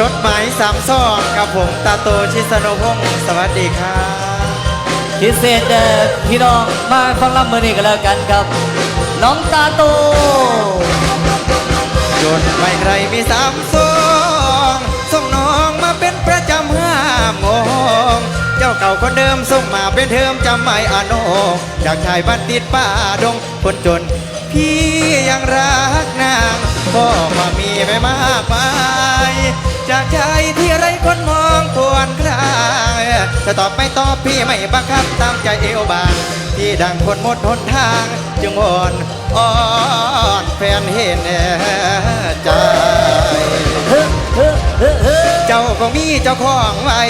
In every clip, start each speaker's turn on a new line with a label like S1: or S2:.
S1: จดหมายสามซองกับผมตาโตชิสโนพงศ์สวัสดีครับ
S2: พิเศษเด้อพี่น้องมาฟังลำมือนี้กันแล้วกันครับ น้องตาโต
S1: จดหมายใครมีสามซองส่งน้องมาเป็นประจำห้าโมงเจ้าเก่าคนเดิมส่งมาเป็นเทอมจำไม่อาโนจากชายบ้านติดป่าดงคนจน พี่ยังรักนาง ก็มามีไม่มากมายจากใจที่ไรคนมองควรครางจะตอบไม่ตอบพี่ไม่บังคับตามใจเอวบาง ที่ดังคนหมดหนทาง จึงวอนอ้อนแฟนเห็นใจเจ้าก็มีเจ้าของไว้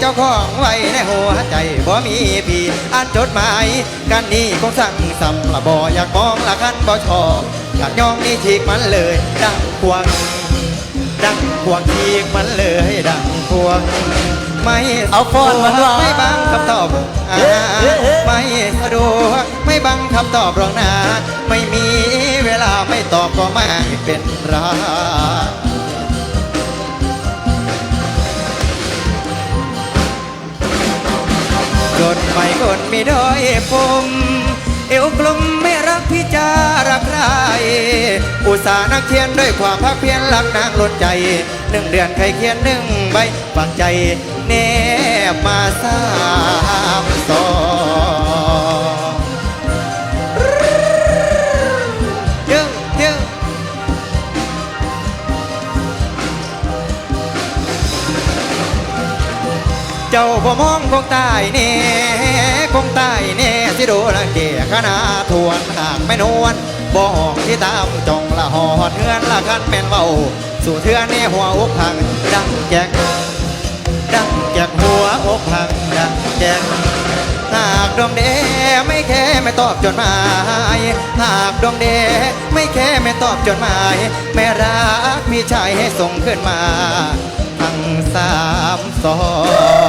S1: เจ้าของไว้ในหัวใจบ่มีพี่อ่านจดหมายกันนี้คงสั่งสำละบ่อยากมองละคันบ่ชอบ อยากย่องนี่ฉีกมันเลย ดังควง ดังควงฉีกมันเลย ดังควง ไม่
S2: เอาฟอนมันว่า
S1: ไม่บังคำตอบอ่าไม่สะดวกไม่บังคำตอบหรอกนะไม่มีเวลาไม่ตอบก็ไม่เป็นไรจดหมายคนมีด้อยผมเอวกลมไม่รักพี่จารักใคร อุตส่าห์นักเขียนด้วยความภาคเพียรรักนางล้นใจหนึ่งเดือนใครเขียนหนึ่งใบฝังใจแนบมาสามสองเยอะเยอะเจ้าบ่มองคงตายแน่คงตายแน่สิโดนเกขนาทวนหากไม่นวล บ่ห้องที่ตามจองละหอดเฮือนละคันแม่นเว้าสู่เทือนในหัวอกพัง ดังแจกดังแจกหัวอกพังดังแจกหากดวงเดไม่แค่ไม่ตอบจดหมาย หากดวงเดไม่แค่ไม่ตอบจดหมายไม่รักพี่ชายให้ส่งขึ้นมา ทั้งสามสอง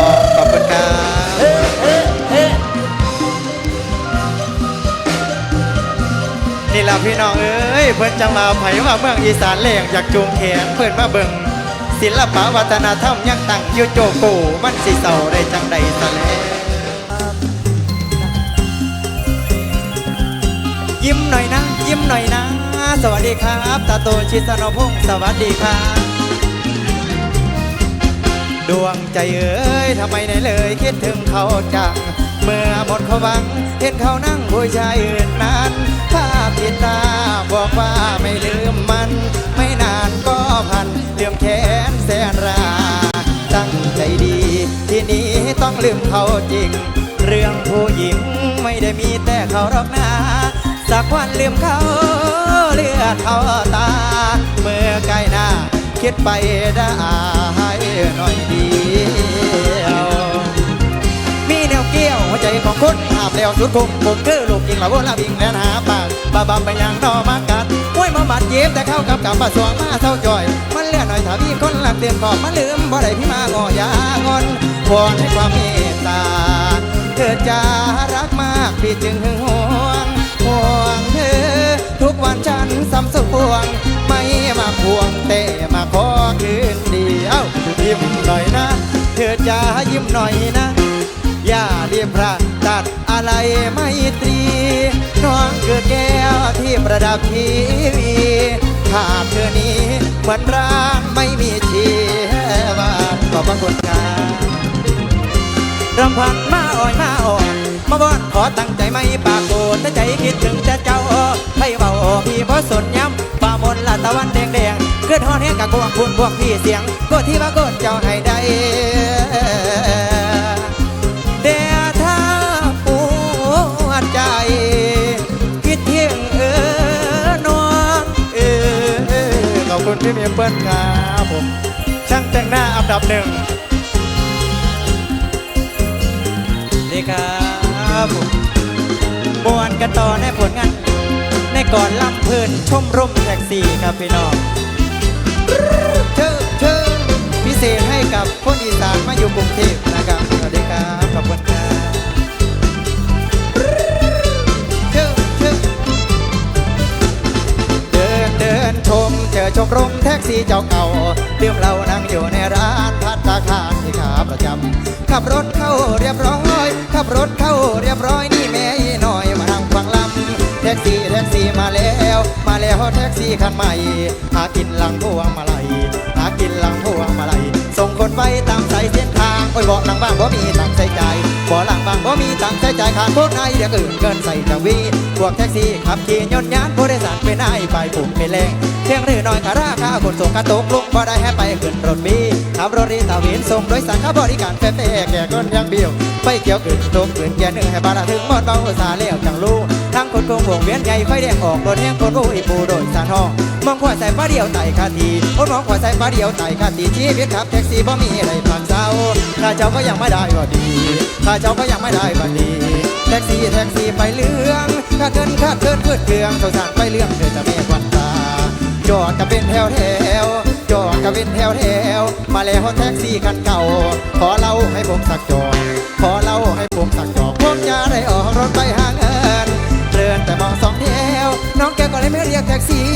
S1: นี่ล่ะพี่น้องเอ้ยเพิ่นจังมาไผว่าเมืองอีสานเลงอยากจูงแขนเพิ่นมาเบิ่งศิลปะวัฒนธรรมยังตั้งอยู่โจโกมันสิเศร้าได้จังใดซะแล้วยิ้มหน่อยนะยิ้มหน่อยนะ สวัสดีครับตาโตชิสนพงศ์สวัสดีครับดวงใจเอ้ยทำไมไหนเลยคิดถึงเขาจังเมื่อหมดเขาหวังเห็นเขานั่งผู้ชายอื่นนั้นพา ลืมเขาจริง เรื่องผู้หญิงไม่ได้มีแต่เขาหรอกนะสักวันลืมเขาเลือดเขาตา เมื่อใกล้หน้า คิดไปได้หน่อยเดียวมีแนวเกี้ยวหัวใจของคนหาบแล้วสุดคงผมคือลูกยิงละวละบิงแลนหาปากบาบาไปยังนอมากัดห้วยมาบาดเจ็บแต่เข้ากับกับมาสวงมาเศร้าจ่อย มันเลือนหน่อยถ้ามีคนหลักเตือนขอบมาลืมบ่ได้พี่มางอยางอน วอนให้ความเมตตา เธอจะรักมากพี่จึงหึงหวงห่วงเธอ ทุกวันฉันซ้ำสวง ไม่มาพวงแต่มาขอคืนดีเอ้ายิ้มหน่อยนะ เธอจะยิ้มหน่อยนะ อย่าเรียมพระตัดอะไรไม่ตรีน้องคือแก้วที่ประดับทีวีขาดเธอนี้เหมือนร่างไม่มีชีวาขอบพระคุณครับ รำพันมาอ่อยมาอ่อนมาบอนขอตั้งใจไม่ปากโกดแต่ใจคิดถึงแต่เจ้าให้เบาพี่เพราะสนย้ำป่ามนละตะวันแดงแดงเกิดฮอนแห้งกะกวงพูนพวกพี่เสียงก็ที่ว่ากดเจ้าให้ได้เดียถ้าปวดใจคิดเที่ยงเออนองเออเออขอบคุณพี่เมียเปิ้ลครับผมช่างแต่งหน้าอันดับหนึ่ง ดีครับผมบวนกันต่อในผลงาน ในก่อนลำเพลินชมร่มแท็กซี่ครับพี่น้องเชิญเชิญพิเศษให้กับคนอีสานมาอยู่กรุงเทพนะครับสวัสดีครับขอบคุณครับเชิญเชิญเดินเดินชมแถอชมรมแท็กซี่เจ้าเก่าดื่มเหล้านั่งอยู่ในาครที่ขาประจำขับรถเข้าเรียบร้อย ขับรถเข้าเรียบร้อยนี่แม่หน่อยมานั่งฟังลำแท็กซี่แท็กซี่มาแล้ว มาแล้วแท็กซี่คันใหม่หากินหลังพวงมาลัยหากินหลังพวงมาลัยส่งคนไปตามสายเส้นทาง ยบอกหลังบ้างบ่มีตังใส่ใจบ่หลังบ้างบ่มีตังใส่ใจขาดโทษนายเดี๋ยวอื่นเกินใส่จะวีพวกแท็กซี่ขับขี่ยนต์ยานผู้โดยสารเป็นนายไปปุ่มเป็นแรงเพียงหรือน้อยคาราคาขนส่งกระตกลุกบ่ได้ให้ไปขึ้นรถมีขับรถรีตาวินส่งโดยสารข้าบริการแฟร์แก่ก้นยังเบี้ยว ไปเกี่ยวขึ้นตกขึ้นแก่เนื้อให้บาดาถึงหมดเบาสาเลี้ยวจังลูกทั้งคนโกงวงเวียนใหญ่ค่อยแดงออกรถแห้งคนรู้อีปูโดยสารห้องมองขวาใส่ฟ้าเดียวไต่คาทีโอ้มองขวาใส่ฟ้าเดียวไต่คาทีชีวิตขับแท็กซี่บ่มีอะไรผ่านเศร้าข้าเจ้าก็ยังไม่ได้ก็ดีข้าเจ้าก็ยังไม่ได้ก็ดีแท็กซี่แท็กซี่ไปเรื่องข้าเกินข้าเกินเพื่อเครื่องโทรศัพท์ไปเรื่องเธอจะไม่ควันตาจอดก็เป็นแถวแถว เป็นแถวแถว มาแล้วแท็กซี่คันเก่า ขอเล่าให้ผมสักจอดขอเล่าให้ผมสักจอดผมจะได้ออกรถไปหางเงินเดินแต่มองสองแถว น้องแกก็เลยไม่เรียกแท็กซี่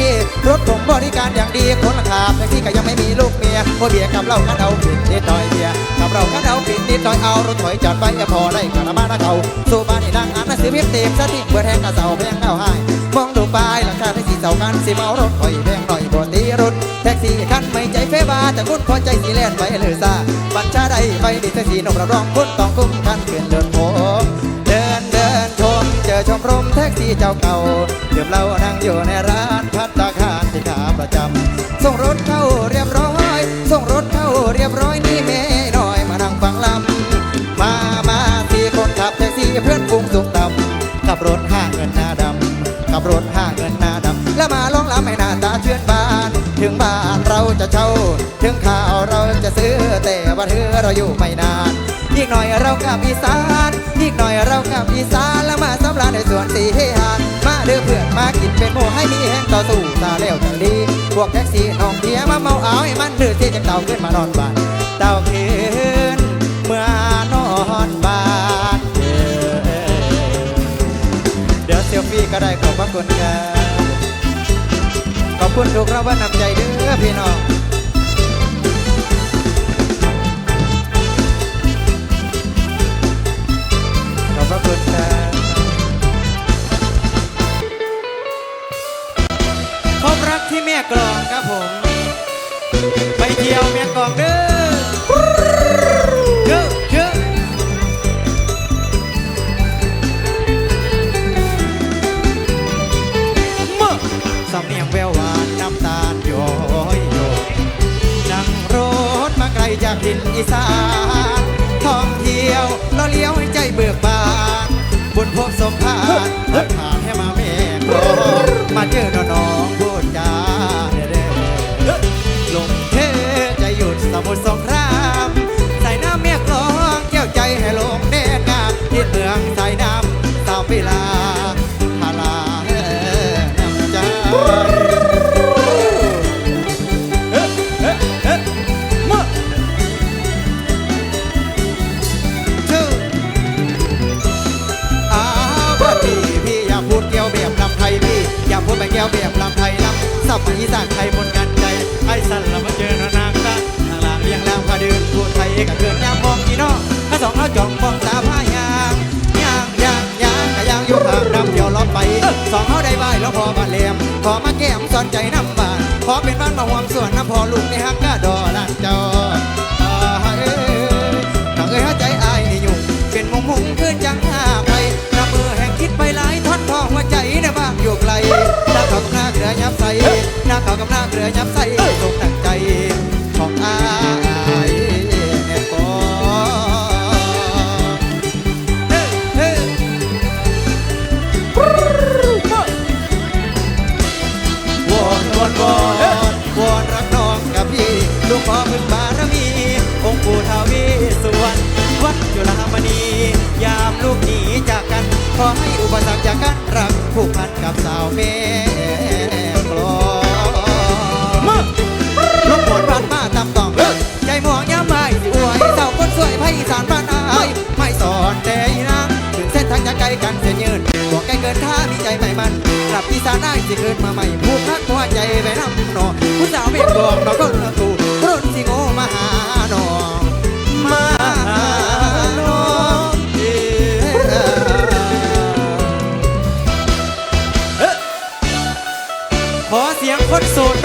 S1: รถผมบริการอย่างดีคนละขับแท็กซี่ก็ยังไม่มีลูกมี ยโอเบียกับเรากันเอาผิดนิดหน่อยเบียกับเรากันเอาผิดนิดหน่อยเอารถถอยจอดไว้ก็พอได้กระบ้านะเขาสู้บ้านนี่นั่งอ่านนังสือพิมพ์เต็มสติเปิดแทงกระเสาแพงเอาให้มองดูป้ายหลังคาแท็กซี่เสากันสิเมารถถอยแพงหน่อยบนตีรถแท็กซี่คันไม่ใจเฟบาแต่คุณพอใจสีแลนไปเลยซาบัญชาใดไปดิแท็กซี่นมรับรองคุณต้องคุ้มคันเกินเดินผมเดินเดินชมเจอชมรมแท็กซี่เจ้าเก่าเดี๋ยวเรานั่งอยู่ในร้านพัตตาคารที่ขาประจำส่งรถ ขับรถห้าเงินหน้าดำขับรถห้าเงินหน้าดำแล้วมาร้องลำให้หน้าตาเชื่อนบาน ถึงบ้านเราจะเช่า ถึงข่าวเราจะซื้อแต่ว่าเธอเราอยู่ไม่นาน อีกหน่อยเรากับอีสานอีกหน่อยเรากับอีสานแล้วมาสำราญในสวนสีเฮฮานมาเด้อเพื่อนมากินเป็นหมูให้มีแห้งต่อสู้ตาเลี้ยวทางดีพวกแท็กซี่น้องเบียมาเมาเอาให้มันดื้อที่จะเต่าขึ้นมานอนบ้านเต่าขึ้น ก็ได้ขอบพระคุณครับขอบคุณทุกเราว่านำใจเด้อพี่น้องามมองอีน้องข้าสองเขาจ้องมองตาพายางยางยางยางกะยางอยู่ข้างน้ำเดียวล้อไปสองเขาได้ใบแล้วพอมาเลียมขอมาแก้มสอนใจน้ำบานขอเป็นบ้านมาหวงส่วนน้ำพอลูกในฮักกะดอลานจออ่าเอ้ยถ้าเอ้ยหาใจอายนี่อยู่เป็นมุงมุงขึ้น สาวแม่กลองลมฝนพัดมาตำต้อง ใจหมองย้ำไม่สิอวยเศร้าคนสวยไพอีสานบ้านอายไม่สอนแต่นางถึงเส้นทางจะไกลกันเสียยืนบอกไกลเกินท่ามีใจใหม่มันกลับอีสาได้สิเกินมาใหม่ผูกพักหัวใจไปน้ำหนอผู้สาวเมียบอกน้องก็ตู่รุ่นสิโงมาหา คนโสด